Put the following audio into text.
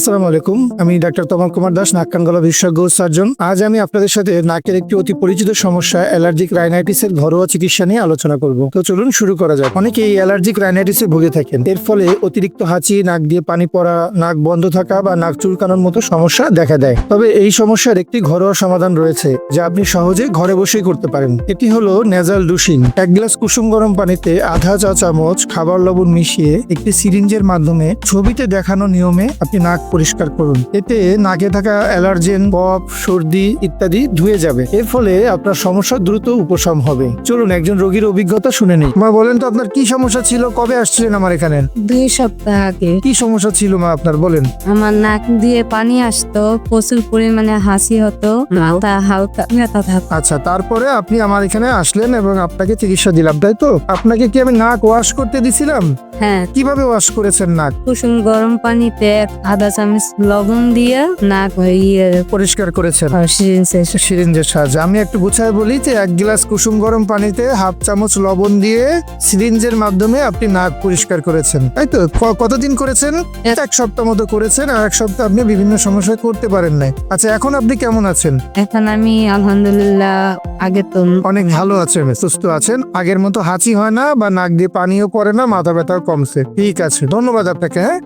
আসসালামু আলাইকুম। আমি ডাক্তার তমাল কুমার দাস, নাক কান বিশেষজ্ঞ সার্জন। আজ আমি আপনাদের সাথে নাকের একটি অতি পরিচিত সমস্যা, অ্যালার্জিক রাইনাইটিসের ঘরোয়া চিকিৎসা নিয়ে আলোচনা করব। তো চলুন শুরু করা যাক। অনেকে এই অ্যালার্জিক রাইনাইটিসে ভুগে থাকেন। এর ফলে অতিরিক্ত হাঁচি, নাক দিয়ে পানি পড়া, নাক বন্ধ থাকা বা নাক চুলকানোর মতো সমস্যা দেখা দেয়। তবে এই সমস্যার একটি ঘরোয়া সমাধান রয়েছে, যা আপনি সহজে ঘরে বসেই করতে পারেন। এটি হলো নেজাল ডুশিং এক গ্লাস কুসুম গরম পানিতে আধা চা চামচ খাবার লবণ মিশিয়ে একটি সিরিঞ্জের মাধ্যমে ছবিতে দেখানো নিয়মে আপনি নাক পরিষ্কার করুন। এতে নাকে থাকা অ্যালার্জেন কফ সর্দি ইত্যাদি ধুয়ে যাবে। এর ফলে আপনার সমস্যা দ্রুত উপশম হবে। চলুন একজন রোগীর অভিজ্ঞতা শুনে নেই। মা বলেন তো আপনার কি সমস্যা ছিল? কবে আসছিলেন আমার এখানে? দুই সপ্তাহ আগে। কি সমস্যা ছিল মা আপনার? বলেন। আমার নাক দিয়ে পানি আসতো প্রচুর পরিমাণে হাসি হতো হালকা ব্যথা থাকতো। আচ্ছা তারপরে আপনি আমার এখানে আসলেন এবং আপনাকে চিকিৎসা দিলাম তাই তো? আপনাকে কি আমি নাক ওয়াশ করতে দিছিলাম? হ্যাঁ। কীভাবে ওয়াশ করেছেন নাক? কুসুম গরম পানিতে আধা চামচ লবণ দিয়ে নাক ইয়ে পরিষ্কার করেছেন? সিরিঞ্জে সিরিঞ্জের সাহায্যে আমি একটু গুছায় বলি যে এক গ্লাস কুসুম গরম পানিতে হাফ চামচ লবণ দিয়ে সিরিঞ্জের মাধ্যমে আপনি নাক পরিষ্কার করেছেন। তাই তো? ক- কতদিন করেছেন? এক- এক সপ্তাহ মতো করেছেন আর এক সপ্তাহ আপনি বিভিন্ন সমস্যায় করতে পারেন নাই। আচ্ছা এখন আপনি কেমন আছেন? এখন আমি আলহামদুলিল্লাহ আগে তো অনেক ভালো আছেন সুস্থ আছেন। আগের মতো হাঁচি হয় না বা নাক দিয়ে পানিও পড়ে না মাথা ব্যথাও কমছে। ঠিক আছে ধন্যবাদ আপনাকে হ্যাঁ?